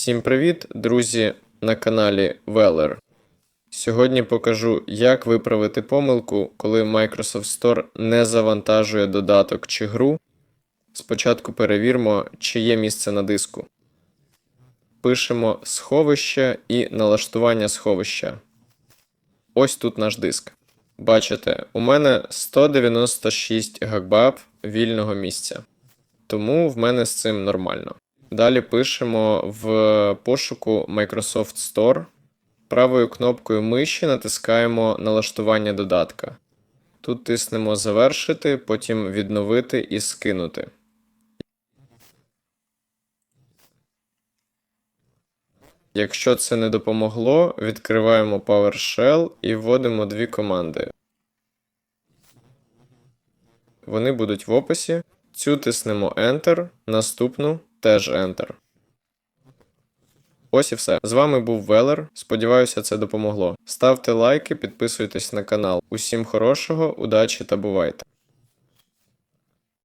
Всім привіт, друзі, на каналі Veller. Сьогодні покажу, як виправити помилку, коли Microsoft Store не завантажує додаток чи гру. Спочатку перевіримо, чи є місце на диску. Пишемо сховище і налаштування сховища. Ось тут наш диск. Бачите, у мене 196 гб вільного місця. Тому в мене з цим нормально. Далі пишемо в пошуку Microsoft Store. Правою кнопкою миші натискаємо налаштування додатка. Тут тиснемо Завершити, потім відновити і скинути. Якщо це не допомогло, відкриваємо PowerShell і вводимо дві команди. Вони будуть в описі. Цю тиснемо Enter, наступну теж Enter. Ось і все. З вами був Велер. Сподіваюся, це допомогло. Ставте лайки, підписуйтесь на канал. Усім хорошого, удачі та бувайте!